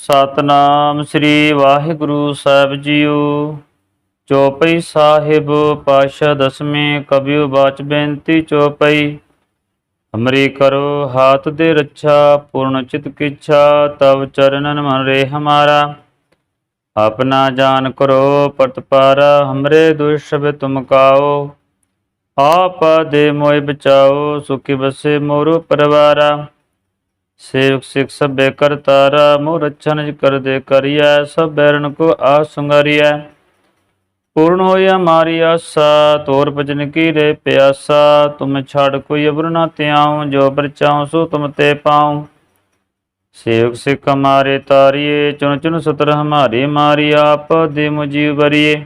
ਸਤਨਾਮ ਸ੍ਰੀ ਵਾਹਿਗੁਰੂ ਸਾਹਿਬ ਜੀਓ। ਚੌਪਈ ਸਾਹਿਬ ਪਾਸ਼ਾ ਦਸਵੇਂ ਕਬਿਓ ਬਾਚ ਬੇਨਤੀ ਚੌਪਈ। ਹਮਰੀ ਕਰੋ ਹਾਥ ਦੇ ਰੱਛਾ, ਪੂਰਨ ਚਿਤ ਕਿਛਾ, ਤਵ ਚਰਨਨ ਮਨ ਰੇ ਹਮਾਰਾ ਆਪਣਾ ਜਾਨ ਕਰੋ ਪਰਤਪਾਰਾ ਹਮਰੇ ਦੁਸ਼ਬ ਤੁਮ ਕਾਓ। ਆਪ ਦੇ ਮੋਇ ਬਚਾਓ, ਸੁਖੀ ਬਸੇ ਮੋਰੋ ਪਰਵਾਰਾ। ਸੇਵਕ ਸਿਖ ਸਭੇ ਕਰਤਾਰਾ ਮੋ ਰਛਨ ਜਿ ਕਰਦੇ ਕਰਿਐ, ਸਭ ਬੈਰਨ ਕੋ ਆ ਸੰਗਾਰੀਐ। ਪੂਰਨ ਹੋਇਆ ਮਾਰੀ ਆਸਾ, ਤੋਰ ਭਜਨ ਕੀ ਰੇ ਪਿਆਸਾ, ਤੁਮ ਛੜ ਕੋਈ ਅਬਰ ਨਾ ਤਿਆਉ ਜੋ ਪਰਚਾਉ ਸੋ ਤੁਮ ਤੇ ਪਾਉ। ਸੇਵਕ ਸਿਖ ਹਮਾਰੇ ਤਾਰੀਏ ਚੁਨ ਚੁਨ ਸਤਰ ਹਮਾਰੇ ਮਾਰੀ ਆਪ, ਦੇ ਮੁਜੀਵ ਬਰੀਏ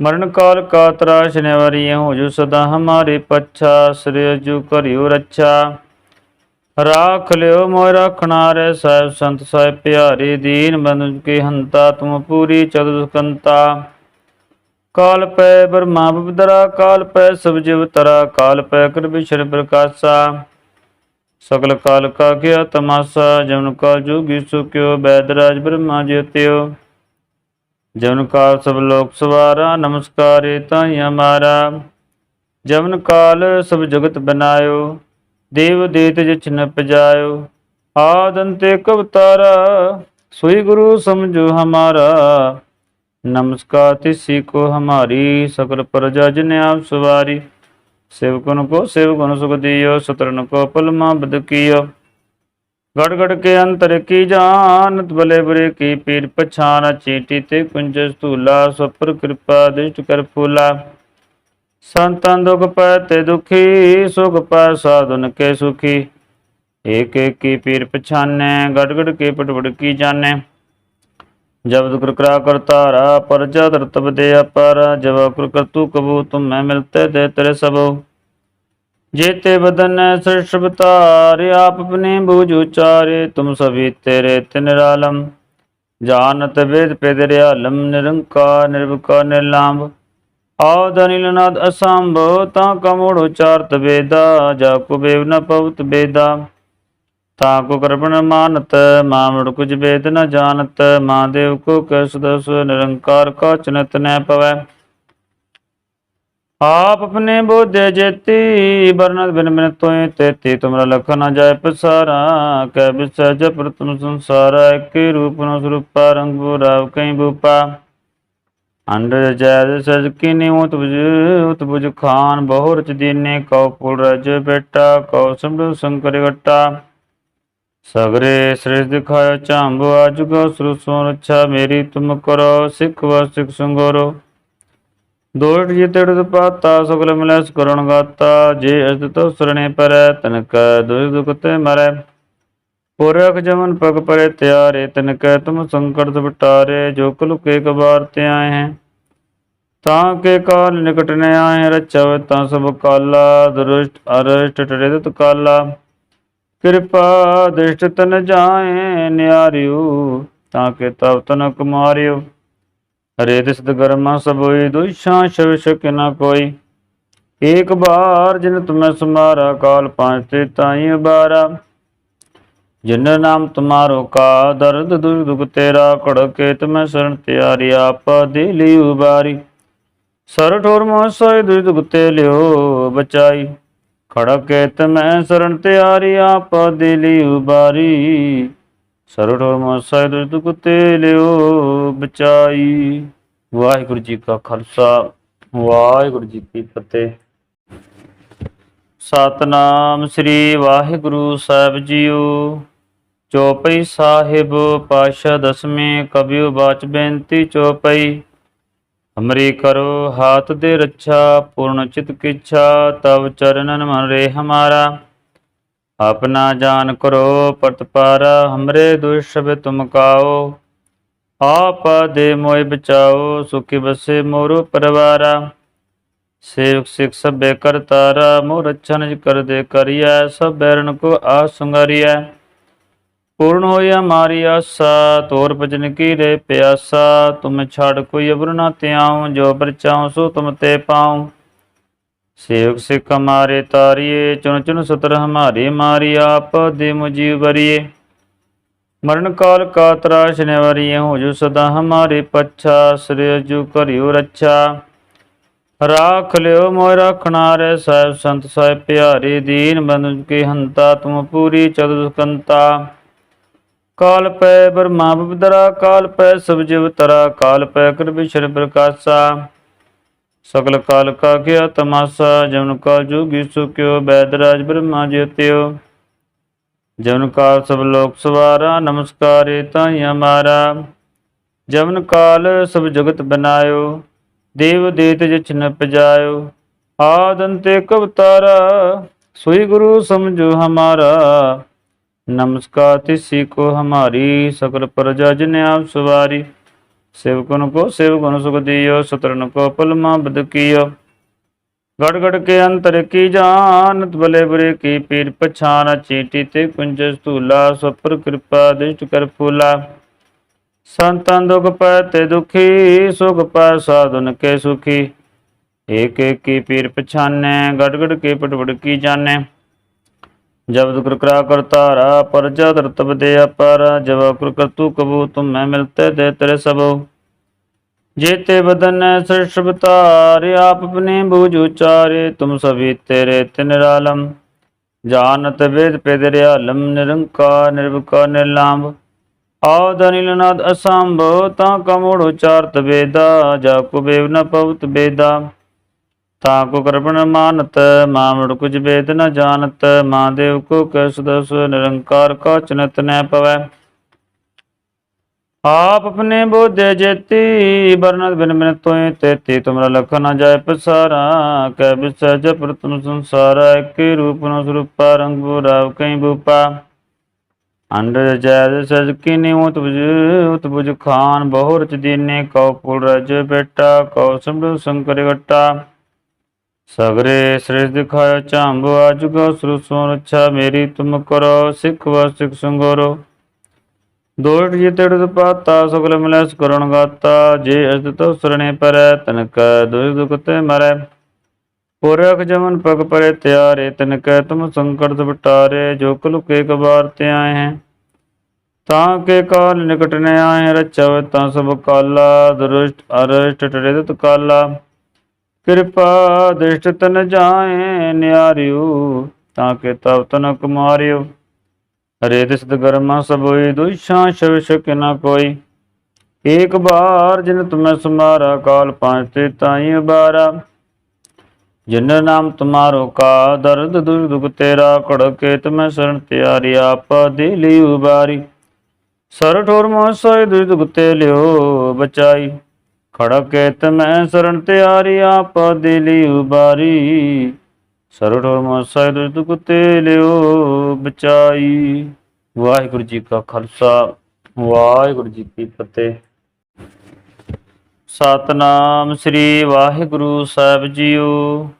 ਮਰਨ ਕਾਲ ਕਾ ਤਰਾਸ਼ ਨਿਵਾਰੀਏ ਹੋ ਜੋ ਸਦਾ ਹਮਾਰੇ ਪੱਛਾ, ਸ੍ਰੀ ਜੂ ਕਰਿਓ ਰੱਛਾ। ਰਾਖ ਲਿਓ ਮੋਇ ਰੱਖਣਾ ਰੇ ਸਾਹਿਬ ਸੰਤ ਸਾਹਿਬ ਪਿਆਰੇ ਦੀਨ ਬੰਧੁ ਕੀ ਹੰਤਾ, ਤੁਮ ਪੂਰੀ ਚਤੁ ਕਾਲ ਪੈ ਬ੍ਰਹਮਾ ਬਦਰਾ ਕਾਲ ਪੈ ਸਭ ਜਿਵ ਤਰਾ, ਕਾਲ ਪੈ ਕਰ ਬਿਸ਼ਰ ਪ੍ਰਕਾਸ਼ਾ। ਸਗਲ ਕਾਲ ਕਾ ਗਿਆ ਤਮਾਸਾ, ਜਨ ਕਾਲ ਜੋਗੀ ਸੁਕਿਓ ਬੈਦਰਾਜ ਬ੍ਰਹਮਾ ਜੀਤਿਓ। ਜਨ ਕਾਲ ਸਭ ਲੋਕ ਸਵਾਰਾ, ਨਮਸਕਾਰੇ ਤਾਈ ਹਮਾਰਾ ਜਵਨ ਕਾਲ ਸਭ ਜਗਤ ਬਨਾਇਓ। ਦੇਵ ਦੇਤ ਜਿਛਨ ਪਜਾਇਓ। ਆਦੰਤੇ ਕਵਤਾਰਾ ਸੋਈ ਗੁਰੂ ਸਮਝੋ ਹਮਾਰਾ। ਨਮਸਕਾਰ ਤਿਸੀ ਕੋ ਹਮਾਰੀ ਸਕਲ ਪ੍ਰਜਾ ਜਿਨ ਆਪ ਸਵਾਰੀ। ਸੇਵਕਨ ਕੋ ਸੇਵਕਨ ਸੁਖ ਦਿਓ ਸਤਰਨ ਕੋ ਪਲਮਾ ਬਦ ਕੀਓ। ਗੜ ਗੜ ਕੇ ਅੰਤਰ ਕੀ ਜਾਨ ਬਲੇ ਬਰੇ ਕੀ ਪੀਰ ਪਛਾਨ। ਚੀਟੀ ਤੇ ਕੁੰਜ ਸੂਲਾ ਸੁਪਰ ਕਿਰਪਾ, ਦਿਸ਼ਟ ਕਰ ਫੂਲਾ। ਸੰਤਨ ਦੁਖ ਪੈ ਤੇ ਦੁਖੀ, ਸੁਖ ਪੈ ਸਾਧਨ ਕੇ ਸੁਖੀ। ਏਕ ਏਕ ਕੀ ਪੀਰ ਪਛਾਨੈ ਗੜਗੜ ਕੇ ਪਟਵੜ ਕੀ ਜਾਣੈ। ਜਬ ਦੁਕਰ ਕਰਾ ਕਰ ਤਾਰਾ ਪਰ ਜਦਰ ਤਬ ਦੇ ਅਪਰ। ਜਬ ਕਰ ਕਰ ਤੂ ਕਬੂ, ਤੁਮ ਮੈਂ ਮਿਲਤੇ ਦੇ ਤੇਰੇ ਸਭੋ ਜੇਤੇ ਬਦਨ ਸਰਸ਼ਬਤਾਰ ਆਪ ਆਪਣੇ ਬੂਝ ਉਚਾਰੇ। ਤੁਮ ਸਭੀ ਤੇਰੇ ਤਿਨ ਰਾਲਮ। ਜਾਨਤ ਵੇਦ ਪੇ ਤੇਰੇ ਆਲਮ ਨਿਰੰਕਾਰ ਨਿਰਵਕਾਰ ਨਿਰਲਾਂਭ। ਔਦ ਅਨਿਲ ਨਾਦ ਅਸੰਭ, ਤਾਂ ਕਮੋੜ ਉਚਾਰਤ ਵੇਦਾ ਜਾ ਕੋ ਬੇਵ ਨ ਪਉਤ ਵੇਦਾ ਤਾਂ ਕੋ ਕਰਪਣ ਮਾਨਤ ਮਾਮੜ ਕੁਝ ਵੇਦ ਨ ਜਾਣਤ ਮਾਦੇਵ ਕੋ ਕਸ ਦਸ ਨਿਰੰਕਾਰ ਕਾ ਚਨਤ ਨੈ ਪਵੈ। ਆਪ ਆਪਣੇ ਬੋਧੇ ਜੇਤੀ ਬਰਨਤ ਬਿਨ ਬਿਨ ਤੋਏ ਤੇਤੀ, ਤੁਮਰਾ ਲਖ ਨ ਜਾਏ ਪਸਾਰਾ ਕੈ ਬਿਸੈ ਜਪਰ ਸੰਸਾਰ ਏਕੇ ਰੂਪ ਨੂੰ ਸਰੂਪਾ, ਰੰਗ ਰਾਵ ਕਈ ਬੂਪਾ। ਅੰਡਰ ਜੈ ਸਜ ਕਿਨੇ ਉਤ ਬੁਜ ਉਤ ਬੁਜ ਖਾਨ ਬਹੁ ਰਚ ਦੀਨੇ ਕਉ ਪੁਰ ਰਜ ਬੇਟਾ, ਕਉ ਸੰਭੂ ਸੰਕਰ ਗਟਾ ਸਗਰੇ ਸ੍ਰਿਸ਼ ਦਿਖਾਇ ਚਾਂਬੋ ਆਜੁਗੋ ਸੁਰ ਸੋ ਰੱਛਾ ਮੇਰੀ ਤੁਮ ਕਰੋ, ਸਿੱਖ ਵਾ ਸੰਗੋਰੋ। ਦੋੜ ਜੀ ਤੜ ਪਾਤਾ ਸਗਲ ਮਿਲਸ ਕਰੁਣ ਗਾਤਾ, ਜੇ ਅਜ ਤੋ ਸਰਣੇ ਪਰੈ, ਤਨਕ ਦੁਖ ਦੁਖ ਤੇ ਮਰੈ। ਪੁਰਖ ਜਮਨ ਪਗ ਪਰੇ ਤਿਆਰੇ ਤਨ ਕੈ ਤੁਮ ਸੰਕਟ ਬਟਾਰੇ ਜੋ ਕੁਲ ਕਬਾਰ ਤੇ ਆਏ ਹੈ। ਤਾਂ ਕੇ ਕਾਲ ਨਿਕਟ ਨ ਆਏ ਰਚਵ, ਤਾਂ ਸਭ ਕਾਲਾ ਦ੍ਰਿਸ਼ਟ ਅਰਸ਼ਟ ਟੜਿਤ ਕਾਲਾ। ਕਿਰਪਾ ਦ੍ਰਿਸ਼ਟ ਤਨ ਜਾਏ ਨਿਆਰਿਓ, ਤਾਂ ਕੇ ਤਵ ਤਨ ਕੁਮਾਰਿਓ। ਹਰੇ ਦਿਸਤ ਗਰਮਾ ਸਭ ਦੁਸ਼ਾਂ ਸ਼ਵ ਸ਼ਕ ਨ ਕੋਈ। ਏਕ ਬਾਰ ਜਿਨ ਤੁਮੈ ਸਮਾਰਾ, ਕਾਲ ਪਾਂਚ ਤੇ ਤਾਈ ਬਾਰਾ। ਜਿਨ ਨਾਮ ਤੁਮਾਰੋ ਕਾ ਦਰਦ ਦੁਖ ਦੁਖ ਤੇਰਾ ਕੜਕੇ ਤੁਮੈ ਸ਼ਰਨ ਤਿਆਰੀ, ਆਪਾ ਦੇ ਲਈ ਉਬਾਰੀ। ਸਰ ਠੋਰ ਮੋਹ ਸੋਇ ਦੁਖ ਲਿਓ ਬਚਾਈ। ਖੜਕੇ ਤਮੈ ਸ਼ਰਨ ਤਿਆਰੀ, ਆਪ ਦੇ ਉਬਾਰੀ। ਸਰ ਠੋਰ ਮੋਹ ਸੋਇ ਦੁਖ ਲਿਓ ਬਚਾਈ। ਵਾਹਿਗੁਰੂ ਜੀ ਕਾ ਖਾਲਸਾ, ਵਾਹਿਗੁਰੂ ਜੀ ਕੀ ਫਤਿਹ। ਸਤਨਾਮ ਸ੍ਰੀ ਵਾਹਿਗੁਰੂ ਸਾਹਿਬ ਜੀਓ। ਚੌਪਈ ਸਾਹਿਬ ਪਾਸ਼ਾ ਦਸਵੇਂ ਕਬਿਓ ਬਾਚ ਬੇਨਤੀ ਚੌਪਈ। ਹਮਰੀ ਕਰੋ, ਹਾਥ ਦੇ ਰੱਛਾ, ਪੂਰਨ ਚਿਤ ਕਿਛਾ ਤਵ ਚਰਨਨ ਮਨ ਰੇ ਹਮਾਰਾ ਆਪਣਾ ਜਾਨ ਕਰੋ ਪਰਤਪਾਰਾ ਹਮਰੇ ਦੁਸ਼ਬ ਤੁਮ ਕਾਓ। ਆਪ ਦੇ ਮੋਇ ਬਚਾਓ, ਸੁਖੀ ਬਸੇ ਮੋਰੋ ਪਰਵਾਰਾ। ਸੇਵਕ ਸਿਖ ਸਭੇ ਕਰਤਾਰਾ ਮੋ ਰਛਨ ਜਿ ਕਰਦੇ ਕਰਿਐ, ਸਭ ਬੈਰਨ ਕੋ ਆ ਸੰਗਾਰੀਐ। ਪੂਰਨ ਹੋਇਆ ਮਾਰੀ ਆਸਾ, ਤੋਰ ਭਜਨ ਕੀ ਰੇ ਪਿਆਸਾ, ਤੁਮ ਛੜ ਕੋਈ ਅਬਰ ਨਾ ਤਿਆਉ ਜੋ ਪਰਚਾਉ ਸੋ ਤੁਮ ਤੇ ਪਾਉ। ਸੇਵਕ ਸਿਖ ਹਮਾਰੇ ਤਾਰੀਏ ਚੁਨ ਚੁਨ ਸਤਰ ਹਮਾਰੇ ਮਾਰੀ ਆਪ, ਦੇ ਮੁਜੀਵ ਬਰੀਏ ਮਰਨ ਕਾਲ ਕਾ ਤਰਾਸ਼ ਨਿਵਾਰੀ ਹੋ ਜੋ ਸਦਾ ਹਮਾਰੇ ਪੱਛਾ, ਸ੍ਰੀ ਜੂ ਕਰਿਓ ਰੱਛਾ। ਰਾਖ ਲਿਓ ਮੋਇ ਰੱਖਣਾ ਰੇ ਸਾਹਿਬ ਸੰਤ ਸਾਹਿਬ ਪਿਆਰੇ ਦੀਨ ਬੰਧੁ ਕੇ ਹੰਤਾ ਤੁਮ ਪੂਰੀ ਚਤੁਸਕੰਤਾ। ਕਾਲ ਪੈ ਬ੍ਰਹਮਾ ਬਦਰਾ ਕਾਲ ਪੈ ਸਭ ਜਿਵ ਤਰਾ, ਕਾਲ ਪੈ ਕਰ ਬਿਸ਼ਰ ਪ੍ਰਕਾਸ਼ਾ। ਸਗਲ ਕਾਲ ਕਾ ਕਿਆ ਤਮਾਸਾ ਜਮਨ ਕਾ ਜੋਗੀ ਸੁਕਿਓ ਬੈਦਰਾਜ ਬ੍ਰਹਮਾ ਜੀਤਿਓ। ਜਮਨ ਕਾਲ ਸਭ ਲੋਕ ਸਵਾਰਾ, ਨਮਸਕਾਰੇ ਤਾਈ ਹਮਾਰਾ ਜਮਨ ਕਾਲ ਸਭ ਜਗਤ ਬਨਾਇਓ, ਦੇਵ ਦੇਤ ਜਿਛ ਨ ਪਜਾਇਓ। ਆਦੰਤੇ ਕਵਤਾਰਾ, ਸੋਈ ਗੁਰੂ ਸਮਝੋ ਹਮਾਰਾ। नमस्कार तिसी को हमारी सकल प्रजा जिन आप सवारी सेवकन को सेवकन सुख दियो सतरन को पलमा बद कियो गड़ गड़ के अंतर की जानत भले बुरे की पीर पछाना चीटी ते कुंज स्थूला सपर कृपा दृष्ट कर फूला संतन दुख पाते दुखी सुख पाए साधुन के सुखी एक एक की पीर पछाने गड़ गड़ के पटपट की जाने जब कृकरा कर तारा पर जद रतब दे अपारा जब कृकर तू कबू तुम मैं मिलते दे तेरे सबो जेते बदन सृष्टि तारे आप अपने बूझ उचारे तुम सभी तेरे तिनरालम जानत वेद पेदरे आलम निरंकार निर्विकार निर्लांब आओ दनिल नाद असंभव ता कमोड़ उचारत वेदा जा कुबेव न पवत वेदा ਤਾਂ ਕੋ ਕਰਪਣ ਮਾਨਤ ਮਾਮੜ ਕੁਝ ਵੇਦ ਨ ਜਾਣਤ, ਮਾਂ ਦੇਵ ਕੋ ਕੈ ਸਦਸ ਨਿਰੰਕਾਰ ਕਾ ਚਨਤ ਨ ਪਵੈ। ਆਪ ਆਪਣੇ ਬੋਧੇ ਜੇਤੀ ਬਰਨਤ ਬਿਨ ਬਿਨ ਤੋਏ ਤੇਤੀ, ਤੁਮਰਾ ਲਖ ਨ ਜਾਏ ਪਸਾਰਾ ਕੈ ਬਿਸੈ ਜਪਰ ਤੁਮ ਸੰਸਾਰਾ, ਇਕੇ ਰੂਪ ਨ ਸਰੂਪਾ, ਰੰਗ ਬੁਰਾਵ ਕਈ ਬੂਪਾ। ਅੰਡਰ ਜੈਦ ਸਜ ਕਿਨੇ ਉਤ ਬੁਜ ਉਤ ਬੁਜ ਖਾਨ ਬਹੁ ਰਚ ਦੀਨੇ, ਕਉ ਪੁਲ ਰਜ ਬੇਟਾ, ਕਉ ਸੰਭੂ ਸੰਕਰ ਗਟਾ ਸਗਰੇ ਸ੍ਰਿਸ਼ ਦਿਖਾਇ ਚਾਂਬ ਆਜੁਗੋ ਸੁਰ ਰੱਛਾ ਮੇਰੀ, ਤੁਮ ਕਰੋ ਸਿੱਖ ਵਾ ਸੰਗੋਰੋ। ਦੋਟ ਜਿਤੜ ਪਾਤਾ ਸਗਲ ਮਿਲੈ ਕਰਣ ਗਾਤਾ, ਜੇ ਅਜ ਤੋ ਸਰਣੇ ਪਰੈ, ਤਨਕ ਦੁਖ ਦੁਖ ਤੇ ਮਰੈ। ਪੁਰਖ ਜਮਨ ਪਗ ਪਰੇ ਤਿਆਰੇ ਤਿਨ ਕੈ ਤੁਮ ਸੰਕਟ ਸਬਟਾਰੇ ਜੋ ਕੁਲ ਕੇ ਕਬਾਰ ਤੇ ਆਏ ਹੈ। ਤਾਂ ਕੇ ਕਾਲ ਨਿਕਟ ਨ ਆਏ, ਰਚਵ ਤਾਂ ਸਭ ਕਾਲਾ, ਦ੍ਰਿਸ਼ਟ ਅਰਿਸ਼ਟ ਟਰੇ ਤਤ ਕਾਲਾ। ਕਿਰਪਾ ਦ੍ਰਿਸ਼ਟ ਤਨ ਜਾਏ ਨਿਆਰਿਓ, ਤਾਂ ਕੇ ਤਵ ਤਨ ਕੁਮਾਰਿਓ। ਹਰੇ ਤਿਸਤ ਗਰਮਾ ਸਭ ਹੋਈ ਸ਼ਵ ਸ਼ਕ ਨ ਕੋਈ। ਏਕ ਬਾਰ ਜਿਨ ਤੁਮੈ ਸਮਾਰਾ, ਕਾਲ ਪਾਂਚ ਤੇ ਤਾਈ ਬਾਰਾ ਜਿਨ ਨਾਮ ਤੁਮਾਰੋ ਕਾ ਦਰਦ, ਦੁਖ ਦੁਖ ਤੇਰਾ, ਕੜਕੇ ਤੁਮੈ ਸਰਣ ਤਿਆਰੀ, ਆਪ ਦੇ ਲਈ ਉਬਾਰੀ। ਸਰ ਠੋਰ ਮੋਹ ਸੋਇ ਦੁਖ ਤੇ ਲਿਓ ਬਚਾਈ। ਖੜਕੇ ਤੁਮੈ ਸਰਣ ਤਿਆਰੀ ਆਪ ਦੇ ਉਬਾਰੀ। ਸਰ ਠੋਰ ਦੁਖ ਤੇ ਲਿਓ ਬਚਾਈ। ਵਾਹਿਗੁਰੂ ਜੀ ਕਾ ਖਾਲਸਾ, ਵਾਹਿਗੁਰੂ ਜੀ ਕੀ ਫਤਿਹ। ਸਤਨਾਮ ਸ੍ਰੀ ਵਾਹਿਗੁਰੂ ਸਾਹਿਬ ਜੀਓ।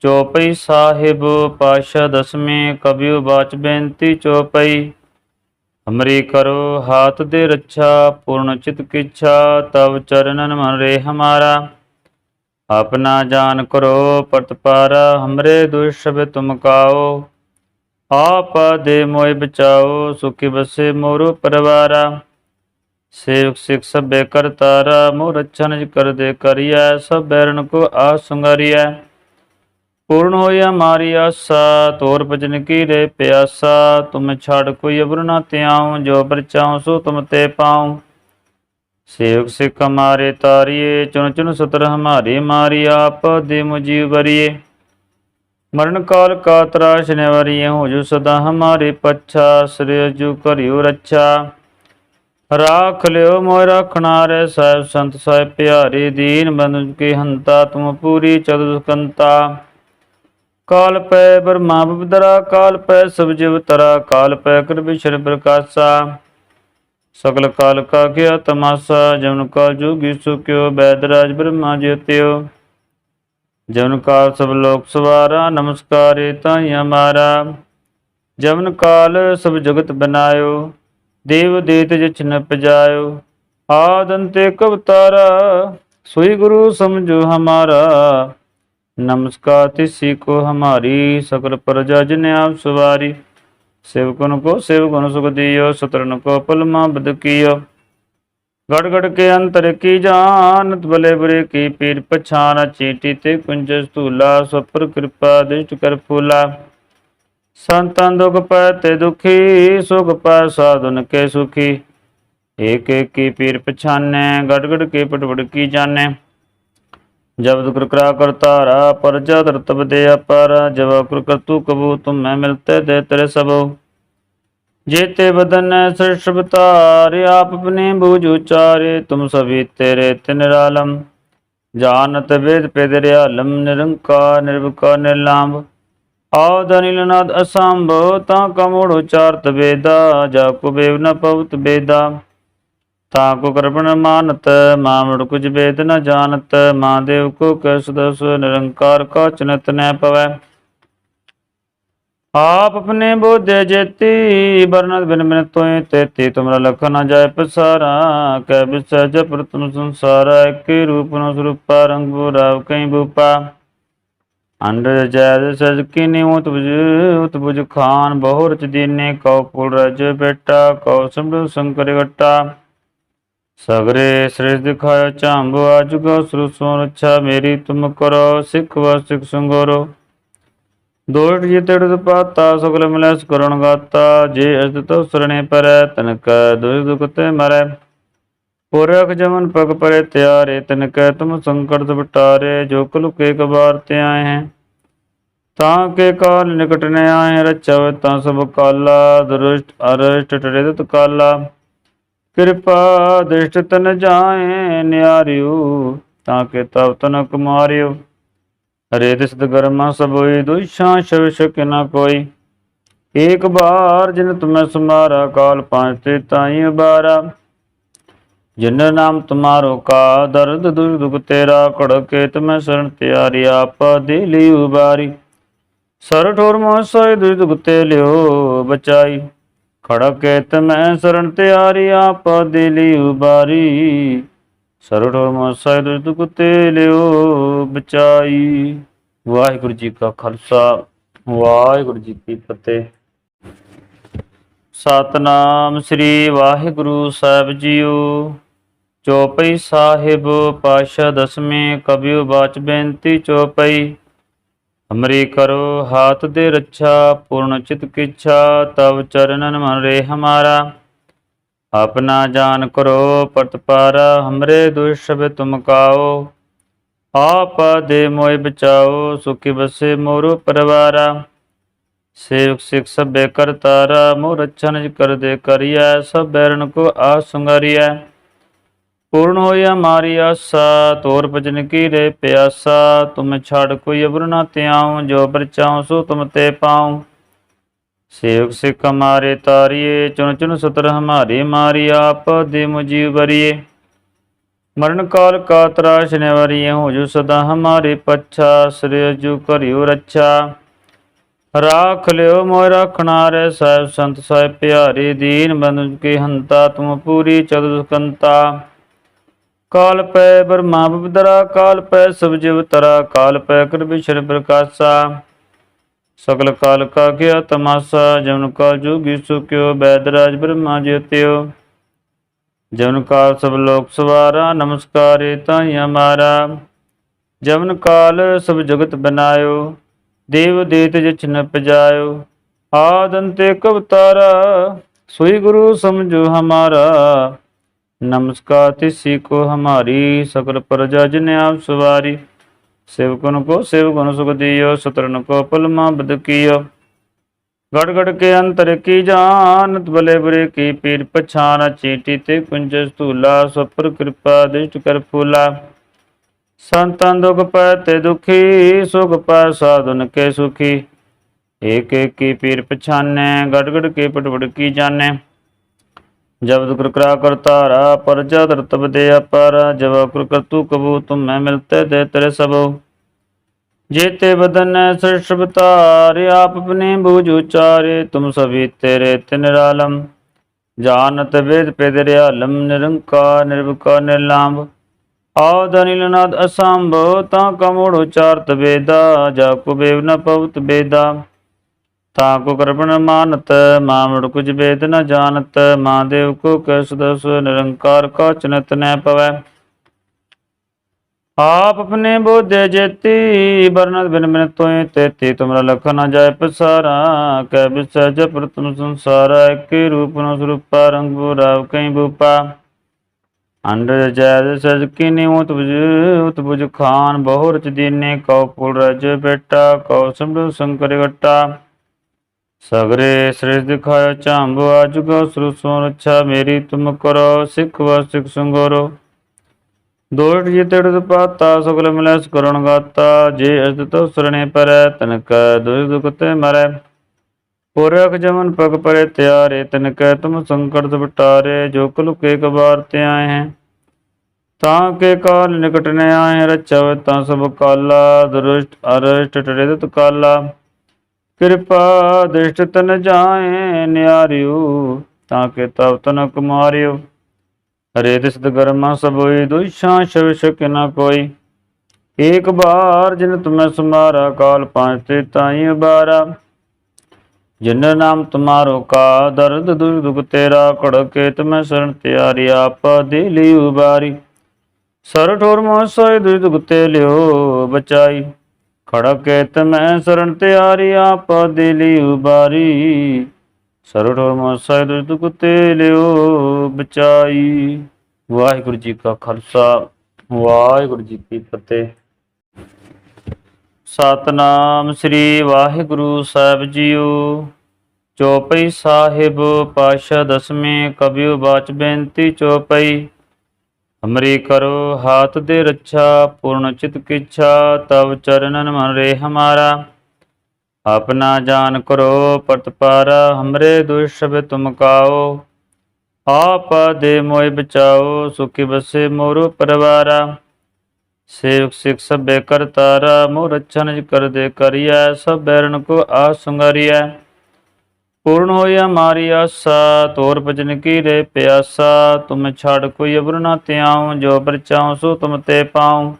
ਚੌਪਈ ਸਾਹਿਬ ਪਾਸ਼ਾ ਦਸਵੇਂ ਕਬਿਓ ਬਾਚ ਬੇਨਤੀ ਚੌਪਈ। ਹਮਰੀ ਕਰੋ, ਹਾਥ ਦੇ ਰੱਛਾ, ਪੂਰਨ ਚਿਤ ਕਿਛਾ, ਤਵ ਚਰਨਨ ਮਨ ਰੇ ਹਮਾਰਾ ਆਪਣਾ ਜਾਨ ਕਰੋ ਪਰਤਪਾਰਾ ਹਮਰੇ ਦੁਸ਼ਬ ਤੁਮ ਕਾਓ। ਆਪ ਦੇ ਮੋਇ ਬਚਾਓ, ਸੁਖੀ ਬਸੇ ਮੋਰੋ ਪਰਵਾਰਾ। ਸੇਵਕ ਸਿਖ ਸਭੇ ਕਰਤਾਰਾ ਮੋਰ ਅੱਛਾ ਨਿਜ ਕਰ ਦੇ ਕਰਿਆ ਸਭ ਬੈਰਨ ਕੋ ਆ ਸੰਗਾਰਿਆ ਪੂਰਨ ਹੋਇਆ ਮਾਰੀ ਆਸਾ, ਤੋਰ ਭਜਨ ਕੀ ਰੇ ਪਿਆਸਾ, ਤੁਮ ਛੜ ਕੋਈ ਅਬਰ ਨਾ ਤਿਆਉ ਜੋ ਬਰਚਾਉ ਸੋ ਤੁਮ ਤੇ ਪਾਉ। ਸੇਵਕ ਸਿਖ ਹਮਾਰੇ ਤਾਰੀਏ ਚੁਨ ਚੁਨ ਸਤਰ ਹਮਾਰੇ ਮਾਰੀ ਆਪ, ਦੇ ਮੁਜੀ ਵਰੀਏ। ਮਰਨ ਕਾਲ ਕਾ ਤਰਾਸ਼ ਨਿਵਾਰੀਏ ਹੋ ਜੋ ਸਦਾ ਹਮਾਰੇ ਪੱਛਾ, ਸ੍ਰੀ ਜੂ ਕਰਿਓ ਰੱਛਾ। ਰਾਖ ਲਿਓ ਮੋਇ ਰੱਖਣਾ ਰੇ ਸਾਹਿਬ ਸੰਤ ਸਾਹਿਬ ਪਿਆਰੇ ਦੀਨ ਬੰਧੁ ਕੇ ਹੰਤਾ ਤੁਮ ਪੂਰੀ ਚਤੁਸਕੰਤਾ ਕਾਲ ਪੈ ਬ੍ਰਹਮਾ ਬਦਰਾ ਕਾਲ ਪੈ ਸਭ ਜਿਵ ਤਰਾ, ਕਾਲ ਪੈ ਕਰ ਬਿਸ਼ਰ ਪ੍ਰਕਾਸ਼ਾ। ਸਗਲ ਕਾਲ ਕਾ ਕਿਆ ਤਮਾਸਾ ਜਮਨ ਕਾ ਜੋਗੀ ਸੁਕਿਓ ਬੈਦਰਾਜ ਬ੍ਰਹਮਾ ਜੀਤਿਓ। ਜਮਨ ਕਾਲ ਸਭ ਲੋਕ ਸਵਾਰਾ, ਨਮਸਕਾਰੇ ਤਾਈ ਹਮਾਰਾ ਜਮਨ ਕਾਲ ਸਭ ਜਗਤ ਬਨਾਇਓ, ਦੇਵ ਦੇਤ ਜਿਛ ਨ ਪਜਾਇਓ। ਆਦੰਤੇ ਕਵਤਾਰਾ, ਸੋਈ ਗੁਰੂ ਸਮਝੋ ਹਮਾਰਾ। नमस्कार तिसी को हमारी सकल प्रजा जिन आप सवारी सेवकन को सेवकन सुख दियो सतरन को पलमा बद कियो गड़ गड़ के अंतर की जानत भले बुरे की पीर पछाना चीटी ते कुंज स्थूला स्वपर कृपा दृष्ट कर फूला संतां दुख पाए ते दुखी सुख पाए साधुन के सुखी एक एक की पीर पछाने गड़ गड़ के पटपट की जाने जब दुक्र करा कर तारा पर जर तब दे अपारा जब अक्र कर तू कबू तुम मैं मिलते दे तेरे सबो जेते बदन सृष्टभ तारे आप अपने बूझ उचारे तुम सभी तेरे तिनरालम जानत वेद पेदरे आलम निरंकार निर्विकार निर्लाम आओ दनिल नाद असंभव ता कमोड़ उचारत वेदा जा कुबेव न पवत वेदा ਤਾ ਕੋ ਕਰਪਣ ਮਾਨਤ ਮਾਮੜ ਕੁਝ ਵੇਦ ਨ ਜਾਣਤ, ਮਾਂ ਦੇਵ ਕੋ ਕੈ ਸਦਸ ਨਿਰੰਕਾਰ ਕਾ ਚਨਤ ਨੈ ਪਵੈ। ਆਪ ਆਪਣੇ ਬੋਧੇ ਜੇਤੀ ਬਰਨਤ ਬਿਨ ਬਿਨ ਤੋਏ ਤੇਤੀ, ਤੁਮਰਾ ਲਖ ਨ ਜਾਏ ਪਸਾਰਾ ਕੈ ਬਿਸੈ ਜਪਰ ਤੁਮ ਸੰਸਾਰਾ, ਇਕੇ ਰੂਪ ਨੂੰ ਸਰੂਪਾ, ਰੰਗ ਬੁਰਾਵ ਕਈ ਬੂਪਾ। ਅੰਡਰ ਜੈਦ ਸਜ ਕਿਨੇ ਉਤ ਬੁਜ ਉਤ ਬੁਜ ਖਾਨ ਬਹੁ ਰਚ ਦੀਨੇ, ਕਉ ਪੁਲ ਰਜ ਬੇਟਾ, ਕਉ ਸੰਭੂ ਸੰਕਰ ਗਟਾ ਸਗਰੇ ਸ੍ਰਿਸ਼ ਦਿਖਾਇਓ ਚਾਂਬੋ ਆਜੁਗੋ ਸ੍ਰੂ ਰੱਛਾ ਮੇਰੀ ਤੁਮ ਕਰੋ, ਸਿੱਖ ਵਾ ਸੰਗੋਰੋ। ਦੋਟ ਜੀ ਪਾਤਾ ਸਗਲ ਮਿਲੈਸ ਕਰਣ ਗਾਤਾ, ਜੇ ਅਜ ਤੋ ਸਰਣੇ ਪਰੈ, ਤਨਕ ਦੁਖ ਦੁਖ ਤੇ ਮਰੈ। ਪੁਰਖ ਜਮਨ ਪਗ ਪਰੇ ਤਿਆਰੇ ਤਨ ਕੈ ਤੁਮ ਸੰਕਟ ਬਟਾਰੇ ਜੋ ਕੁਲ ਕੇ ਕਬਾਰ ਤੇ ਆਏ ਹੈ। ਤਾਂ ਕੇ ਕਾਲ ਨਿਕਟ ਨ ਆਏ, ਰਚਵ ਤਾਂ ਸਭ ਕਾਲਾ, ਦ੍ਰਿਸ਼ਟ ਅਰਿਸ਼ਟ ਟਰਿਤ ਕਾਲਾ ਕਿਰਪਾ ਦ੍ਰਿਸ਼ਟ ਤਨ ਜਾਏ ਨਿਆਰਿਓ, ਤਾਂ ਕੇ ਤਬ ਤਨ ਕੁਮਾਰਿਓ। ਹਰੇ ਤਿਸਤ ਗਰਮਾ ਸਭ ਹੋਈ ਦੁਸ਼ਾ ਸ਼ਵ ਕੋਈ। ਏਕ ਬਾਰ ਜਿਨ ਤੁਮੈ ਸਮਾਰਾ, ਕਾਲ ਪਾਂਚ ਤੇ ਤਾਈ ਬਾਰਾ ਜਿਨ ਨਾਮ ਤੁਮਾਰੋ ਕਾ ਦਰਦ, ਦੁਖ ਦੁਖ ਤੇਰਾ, ਕੜਕੇ ਤੁਮੈ ਸਰਣ ਤਿਆਰੀ, ਆਪਾ ਦੇ ਲਈ ਉਬਾਰੀ। ਸਰ ਠੋਰ ਮੋਹ ਸੋਇ ਦੁਖ ਦੁਖ ਤੇ ਲਿਓ ਬਚਾਈ। ਖੜਕੇ ਮੈਂ ਸਰਣ ਤਿਆਰੀ ਆਪ ਦੇ ਉਬਾਰੀ। ਸਰ ਠੋਰ ਦੁਖ ਤੇ ਲਿਓ ਬਚਾਈ। ਵਾਹਿਗੁਰੂ ਜੀ ਕਾ ਖਾਲਸਾ, ਵਾਹਿਗੁਰੂ ਜੀ ਕੀ ਫਤਿਹ। ਸਤਨਾਮ ਸ੍ਰੀ ਵਾਹਿਗੁਰੂ ਸਾਹਿਬ ਜੀਓ। ਚੌਪਈ ਸਾਹਿਬ ਪਾਸ਼ਾ ਦਸਵੇਂ ਕਬਿਓ ਬਾਚ ਬੇਨਤੀ ਚੌਪਈ। ਹਮਰੀ ਕਰੋ, ਹਾਥ ਦੇ ਰੱਛਾ, ਪੂਰਨ ਚਿਤ ਕਿਛਾ ਤਵ ਚਰਨਨ ਮਨ ਰੇ ਹਮਾਰਾ ਆਪਣਾ ਜਾਨ ਕਰੋ ਪਰਤਪਾਰਾ ਹਮਰੇ ਦੁਸ਼ਬ ਤੁਮ ਕਾਓ। ਆਪ ਦੇ ਮੋਇ ਬਚਾਓ, ਸੁਖੀ ਬਸੇ ਮੋਰੋ ਪਰਵਾਰਾ। ਸੇਵਕ ਸਿਖ ਸਭੇ ਕਰਤਾਰਾ ਮੋਰ ਰਛਨ ਜਿ ਕਰ ਦੇ ਕਰਿਆ ਸਭ ਬੈਰਨ ਕੋ ਆ ਸੁੰਗਰਿਐ। ਪੂਰਨ ਹੋਇਆ ਮਾਰੀ ਆਸਾ, ਤੋਰ ਭਜਨ ਕੀ ਰੇ ਪਿਆਸਾ, ਤੁਮ ਛੜ ਕੋਈ ਅਬਰ ਨਾ ਤਿਆਉ ਜੋ ਬਰਚਾਉ ਸੋ ਤੁਮ ਤੇ ਪਾਉ। ਸੇਵਕ ਸਿਖ ਹਮਾਰੇ ਤਾਰੀਏ ਚੁਨ ਚੁਨ ਸਤਰ ਹਮਾਰੇ ਮਾਰੀ ਆਪ ਦੇ ਮੁਜੀ ਬਰੀਏ। ਮਰਨ ਕਾਲ ਕਾ ਤਰਾਸ਼ ਨਿਵਰੀਏ, ਹੋ ਜੋ ਸਦਾ ਹਮਾਰੇ ਪੱਛਾ, ਸ੍ਰੀ ਜੂ ਕਰਿਓ ਰੱਛਾ। ਰਾਖ ਲਿਓ ਮੋਇ ਰੱਖਣਾ ਰੇ, ਸਾਹਿਬ ਸੰਤ ਸਾਹਿਬ ਪਿਆਰੇ ਦੀਨ, ਬੰਦ ਕੇ ਹੰਤਾ ਤੁਮ ਪੂਰੀ ਚਤੁ ਸਕੰਤਾ ਕਾਲ ਪੈ ਬਰਮਾ ਬਦਰਾ ਕਾਲ ਪੈ ਸਭ ਜਿਵ ਤਰਾ, ਕਾਲ ਪੈ ਕਰ ਬਿਸ਼ਰ ਪ੍ਰਕਾਸ਼ਾ। ਸਗਲ ਕਾਲ ਕਾ ਗਿਆ ਤਮਾਸਾ ਜਨ ਕਾ ਜੋਗੀ ਸੁਕਿਓ ਬੈਦਰਾਜ ਬ੍ਰਹਮਾ ਜੀਤਿਓ। ਜਨ ਕਾਲ ਸਭ ਲੋਕ ਸਵਾਰਾ, ਨਮਸਕਾਰੇ ਤਾਈ ਹਮਾਰਾ ਜਵਨ ਕਾਲ ਸਭ ਜਗਤ ਬਨਾਇਓ, ਦੇਵ ਦੇਤ ਜਿਛ ਨ ਪਜਾਇਓ। ਆਦੰਤੇ ਕਵਤਾਰਾ, ਸੋਈ ਗੁਰੂ ਸਮਝੋ ਹਮਾਰਾ। नमस्कार तिसी को हमारी सकल प्रजा जिन आप सवारी सेवकन को सेवकन सुख दियो सतरन को पलमा बद कियो गड़ गड़ के अंतर की जानत भले बुरे की पीर पछाना चीटी ते कुंज स्थूला स्वपर कृपा दृष्ट कर फूला संतान दुख पाए ते दुखी सुख पाए साधुन के सुखी एक एक की पीर पछाने गड़ गड़ के पटपट की जाने जब दुख करा करतारा पर जद तब दे अपारा जब अकुर कर तू कबू तुम मैं मिलते दे तेरे सबो जेते बदन सृष्ट बतारे आप अपने बूझ उचारे तुम सभी तेरे तिनरालम जानत वेद पेदरियालम निरंकार निर्विकार निर्लाम्ब ਆਦ ਅਨਿਲਨਾਦ ਅਸੰਭਵ ਤਾਂ ਕਮੋੜ ਉਚਾਰਤ ਵੇਦਾ ਜਾ ਕੋ ਬੇਵ ਨ ਪਵਤ ਬੇਦਾ ਤਾ ਕੋ ਕਰਪਣ ਮਾਨਤ ਮਾ ਮੁੜ ਕੁਝ ਵੇਦ ਨ ਜਾਣਤ ਮਾ ਦੇਵ ਕੋ ਕੈਸ ਦਸ ਨਿਰੰਕਾਰ ਕਾ ਚਨਤ ਨੈ ਪਵੈ ਆਪ ਆਪਣੇ ਬੋਧੇ ਜੇਤੀ ਬਰਨਤ ਬਿਨ ਬਿਨ ਤੋਏ ਤੇਤੀ ਤੁਮਰਾ ਲਖ ਨ ਜਾਏ ਪਸਾਰਾ ਕੈ ਵਿਸਜ ਪ੍ਰਤਮ ਸੰਸਾਰ ਏਕੇ ਰੂਪ ਨ ਸਰੂਪਾ ਰੰਗ ਬੋ ਰਾਵ ਕਈ ਬੂਪਾ ਅੰਡਰ ਜੈ ਸਜ ਕਿਨੇ ਉਤ ਬੁਜ ਉਤ ਬੁਜ ਖਾਨ ਬਹੁ ਰਚ ਦੀਨੇ ਕਉ ਪੁਲ ਰਜ ਬੇਟਾ ਕਉ ਸੰਭੂ ਸੰਕਰ ਗਟਾ ਸਗਰੇ ਸ੍ਰਿਸ਼ ਦਿਖਾਇ ਚਾਂਬ ਆਜੁਗਾ ਸਰੂਸੋ ਰੱਛਾ, ਮੇਰੀ ਤੁਮ ਕਰੋ, ਸਿੱਖ ਵਾ ਸੰਗੋਰੋ। ਦੋਟ ਜਿਤੜ ਪਾਤਾ ਸਗਲ ਮਿਲੈ ਸਕਰਣ ਗਾਤਾ, ਜੇ ਅਜ ਤੋ ਸਰਣੇ ਪਰੈ, ਤਨਕ ਦੁਖ ਦੁਖ ਤੇ ਮਰੈ। ਪੁਰਖ ਜਮਨ ਪਗ ਪਰੇ ਤਿਆਰੇ, ਤਨਕ ਤੁਮ ਸੰਕਟ ਬਟਾਰੇ ਜੋ ਕੁਲ ਕੇ ਕਬਾਰ ਤੇ ਆਏ ਹੈ। ਤਾਂ ਕੇ ਕਾਲ ਨਿਕਟ ਨ ਆਏ, ਰਚਵ ਤਾਂ ਸਭ ਕਾਲਾ, ਦ੍ਰਿਸ਼ਟ ਅਰਸਟ ਟਰੇ ਤਤ ਕਾਲਾ ਕਿਰਪਾ ਦ੍ਰਿਸ਼ਟ ਤਨ ਜਾਏ ਨਿਆਰਿਓ, ਤਾਂ ਕੇ ਤਵ ਤਨ ਕੁਮਾਰਿਓ। ਹਰੇ ਦਿਸਤ ਗਰਮਾ ਸਭ ਦੁਸ਼ਾਂ ਸ਼ਵ ਸ਼ਕ ਨ ਕੋਈ। ਏਕ ਬਾਰ ਜਿਨ ਤੁਮੈ ਸਮਾਰਾ, ਕਾਲ ਪਾਂਚ ਤੇ ਤਾਈ ਬਾਰਾ ਜਿਨ ਨਾਮ ਤੁਮਾਰੋ ਕਾ ਦਰਦ, ਦੁਖ ਦੁਖ ਤੇਰਾ, ਕੜਕੇ ਤੁਮੈ ਸਰਣ ਤਿਆਰੀ, ਆਪ ਦੇ ਲਈ ਬਾਰੀ ਸਰ ਠੋਰ ਮੋਹ ਸੋਇ ਦੁਖ ਤੇ ਲਿਓ ਬਚਾਈ। ਖੜਕੇ ਤੁਮੈ ਸਰਣ ਤਿਆਰੀ ਆਪ ਦੇ ਉਬਾਰੀ। ਸਰ ਠੋਰ ਮੋਹ ਸੋਇ ਲਿਓ ਬਚਾਈ। ਵਾਹਿਗੁਰੂ ਜੀ ਕਾ ਖਾਲਸਾ, ਵਾਹਿਗੁਰੂ ਜੀ ਕੀ ਫਤਿਹ। ਸਤਨਾਮ ਸ੍ਰੀ ਵਾਹਿਗੁਰੂ ਸਾਹਿਬ ਜੀਓ। ਚੌਪਈ ਸਾਹਿਬ ਪਾਸ਼ਾ ਦਸਵੇਂ ਕਬਿਓ ਬਾਚ ਬੇਨਤੀ ਚੌਪਈ। ਹਮਰੀ ਕਰੋ, ਹਾਥ ਦੇ ਰੱਛਾ, ਪੂਰਨ ਚਿਤ ਕਿਛਾ ਤਵ ਚਰਨਨ ਮਨ ਰੇ ਹਮਾਰਾ ਆਪਣਾ ਜਾਨ ਕਰੋ ਪਰਤਪਾਰਾ ਹਮਰੇ ਦੁਸ਼ ਸਭ ਤੁਮ ਕਾਓ। ਆਪ ਦੇ ਮੋਇ ਬਚਾਓ, ਸੁਖੀ ਬਸੇ ਮੋਰੋ ਪਰਵਾਰਾ। ਸੇਵਕ ਸਿਖ ਸਭੇ ਕਰਤਾਰਾ ਮੋਰ ਅੱਛਾ ਨਿਜ ਕਰ ਦੇ ਕਰਿਆ ਸਭ ਬੈਰਨ ਕੋ ਆ ਸੰਗਾਰੀਐ। ਪੂਰਨ ਹੋਇਆ ਮਾਰੀ ਆਸਾ, ਤੋਰ ਭਜਨ ਕੀ ਰੇ ਪਿਆਸਾ, ਤੁਮ ਛਾੜ ਕੋਈ ਅਬਰ ਨਾ ਤਿਆਉ ਜੋ ਪਰਚਾਉ ਸੋ ਤੁਮ ਤੇ ਪਾਉ।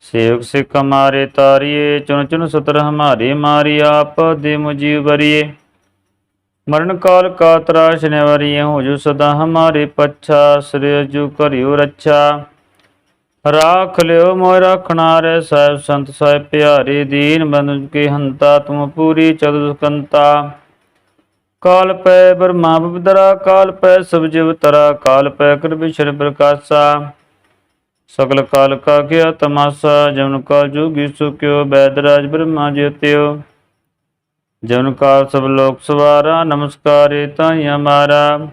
ਸੇਵਕ ਸਿਖ ਹਮਾਰੇ ਤਾਰੀਏ ਚੁਨ ਚੁਨ ਸੁਤਰ ਹਮਾਰੇ ਮਾਰੀ ਆਪ, ਦੇ ਮੁਜੀ ਬਰੀਏ ਮਰਨ ਕਾਲ ਕਾ ਤਰਾਸ਼ ਨਿਵਾਰੀਏ ਹੋ ਜੋ ਸਦਾ ਹਮਾਰੇ ਪੱਛਾ, ਸ੍ਰੀ ਜੂ ਕਰਿਓ ਰੱਛਾ। ਰਾਖ ਲਿਓ ਮੋਇ ਰੱਖਣਾ ਰੇ, ਸਾਹਿਬ ਸੰਤ ਸਾਹਿਬ ਪਿਆਰੇ ਦੀਨ ਬੰਧੁ ਕੇ ਹੰਤਾ ਤੁਮ ਪੂਰੀ ਚਤੁ ਕੰਤਾ ਕਾਲ ਪੈ ਬ੍ਰਹਮਾ ਬਦਰਾ ਕਾਲ ਪੈ ਸਭ ਜਿਵ ਤਰਾ, ਕਾਲ ਪੈ ਕਰ ਬਿਸ਼ਰ ਪ੍ਰਕਾਸ਼ਾ। ਸਗਲ ਕਾਲ ਕਾ ਕਿਆ ਤਮਾਸਾ ਜਮਨ ਕਾਲ ਜੋਗੀ ਸੁਕਿਓ ਬੈਦਰਾਜ ਬ੍ਰਹਮਾ ਜੀਤਿਓ। ਜਮਨ ਕਾਲ ਸਭ ਲੋਕ ਸਵਾਰਾ, ਨਮਸਕਾਰੇ ਤਾਈ ਹਮਾਰਾ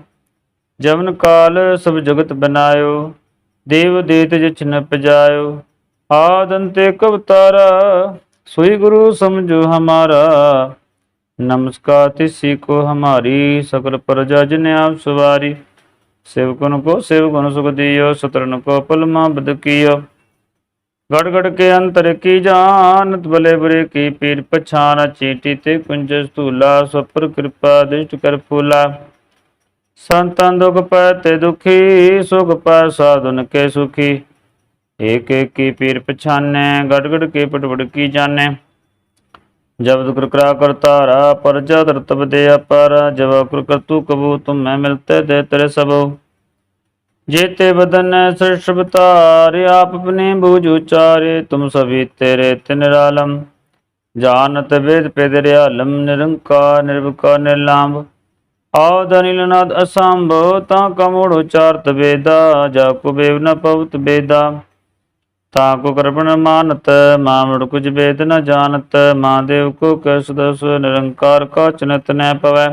ਜਮਨ ਕਾਲ ਸਭ ਜਗਤ ਬਨਾਇਓ, ਦੇਵ ਦੇਤ ਜਿਛ ਨ ਪਜਾਇਓ। ਆਦੰਤੇ ਕਵਤਾਰਾ, ਸੋਈ ਗੁਰੂ ਸਮਝੋ ਹਮਾਰਾ। नमस्कार तिसी को हमारी सकल प्रजा जिन आप सवारी सेवकन को सेवकन सुख दियो सतरन को पलमा बद कियो गड़ गड़ के अंतर की जानत भले बुरे की पीर पछाना चीटी ते कुंज स्थूला सपर कृपा दृष्ट कर फूला संतन दुख पाते दुखी सुख पाए साधुन के सुखी एक एक की पीर पछाने गड़ गड़ के पटवड़ की जाने जब दुख करा करतारा परजा तरतब दे अपारा जब अकुर करतु कबू तुम मैं मिलते दे तेरे सबो जेते बदन सृष्टतारे आप अपने बूझ उचारे तुम सभी तेरे तिनिरालम जानत वेद पेदरे आलम निरंकार निर्विकार निर्लाम्ब ਆਦ ਅਨਿਲਨਾਦ ਅਸੰਭ ਤਾਂ ਕਮੋੜ ਉਚਾਰਤ ਵੇਦਾ ਜਾ ਕੋ ਬੇਵ ਨ ਪਵਤ ਬੇਦਾ ਤਾਂ ਕੋ ਕਰਪਣ ਮਾਨਤ, ਮਾ ਮੁੜ ਕੁਝ ਵੇਦ ਨ ਜਾਣਤ, ਮਾ ਦੇਵ ਕੋ ਕੈਸ ਦਸ ਨਿਰੰਕਾਰ ਕਾ ਚਨਤ ਨੈ ਪਵੈ।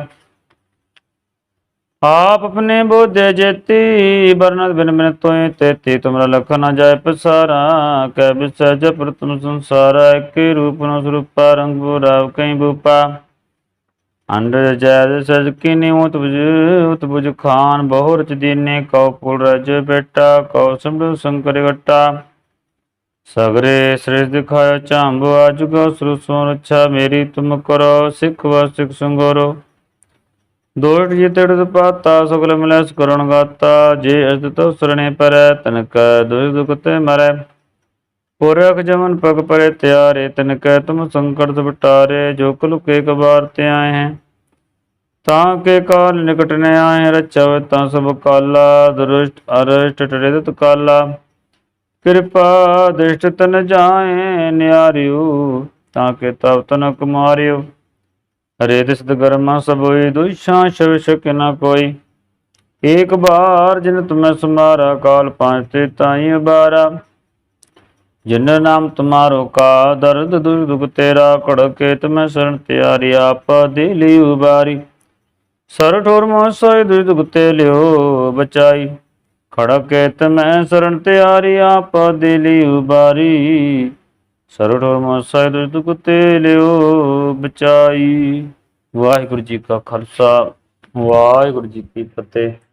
ਆਪ ਆਪਣੇ ਬੋਧੇ ਜੇਤੀ ਬਰਨਤ ਬਿਨ ਬਿਨ ਤੋਏ ਤੇਤੀ, ਤੁਮਰਾ ਲਖ ਨ ਜਾਏ ਪਸਾਰਾ, ਕੈ ਵਿਸਜ ਪ੍ਰਤਮ ਸੰਸਾਰ ਏਕੇ ਰੂਪ ਨ ਸਰੂਪਾ, ਰੰਗ ਬੋ ਕਈ ਬੂਪਾ। ਅੰਡਰ ਜੈ ਸਜ ਕਿਨੇ ਉਤ ਬੁਜ ਉਤ ਬੁਜ ਖਾਨ ਬਹੁ ਰਚ ਦੀਨੇ, ਕਉ ਪੁਲ ਰਜ ਬੇਟਾ, ਕਉ ਸੰਭੂ ਸੰਕਰ ਗਟਾ ਸਗਰੇ ਸ੍ਰਿਸ਼ ਦਿਖਾਇ ਚਾਂਬ ਆਜੁਗਾ ਸਰੂਸੋ ਰੱਛਾ ਮੇਰੀ, ਤੁਮ ਕਰੋ ਸਿੱਖ ਵਾ ਸਿੱਖ ਸੰਗੋਰੋ। ਦੋਟ ਜਿਤੜ ਪਾਤਾ ਸਗਲ ਮਿਲੈ ਸਕਰਣ ਗਾਤਾ, ਜੇ ਅਜ ਤੋ ਸਰਣੇ ਪਰੈ, ਤਨਕ ਦੁਖ ਦੁਖ ਤੇ ਮਰੈ। ਪੁਰਖ ਜਮਨ ਪਗ ਪਰੇ ਤਿਆਰੇ ਤਿਨ ਕੈ ਤੁਮ ਸੰਕਟ ਵਿਟਾਰੇ, ਜੋ ਕੁਲ ਕੇ ਕਬਾਰ ਤੇ ਆਏ ਹੈ। ਤਾਂ ਕੇ ਕਾਲ ਨਿਕਟ ਨ ਆਏ, ਰਚਵ ਤਾਂ ਸਭ ਕਾਲਾ, ਦ੍ਰਿਸ਼ਟ ਅਰਿਸ਼ਟ ਟਰਿਦਤ ਕਾਲਾ। ਕਿਰਪਾ ਦ੍ਰਿਸ਼ਟ ਤਨ ਜਾਏ ਨਿਆਰਿਓ, ਤਾਂ ਕੇ ਤਵ ਤਨ ਕੁਮਾਰਿਓ। ਹਰੇ ਦਿਸਤ ਗਰਮਾ ਸਭ ਦੁਸ਼ਾਂ ਸ਼ਵ ਸ਼ਕ ਕੋਈ। ਏਕ ਬਾਰ ਜਿਨ ਤੁਮੈ ਸਮਾਰਾ, ਕਾਲ ਪਾਂਚ ਤੇ ਤਾਈ ਬਾਰਾ ਜਿਨ ਨਾਮ ਤੁਮਾਰੋ ਕਾ, ਦਰਦ ਦੁਖ ਦੁਖ ਤੇਰਾ, ਕੜਕੇ ਤੁਮੈ ਸਰਣ ਤਿਆਰੀ, ਆਪਾ ਦੇ ਲਈ ਉਬਾਰੀ। ਸਰ ਠੋਰ ਮੋਹ ਸੋਇ ਦੁਖ ਤੇ ਲਿਓ ਬਚਾਈ। ਖੜਕੇ ਤੁਮੈ ਸਰਣ ਤਿਆਰੀ, ਆਪ ਦੇ ਲਈ ਉਬਾਰੀ। ਸਰ ਠੋਰ ਮੋਹ ਸੋਇ ਤੇ ਲਿਓ ਬਚਾਈ। ਵਾਹਿਗੁਰੂ ਜੀ ਕਾ ਖਾਲਸਾ, ਵਾਹਿਗੁਰੂ ਜੀ ਕੀ ਫਤਿਹ।